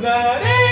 나를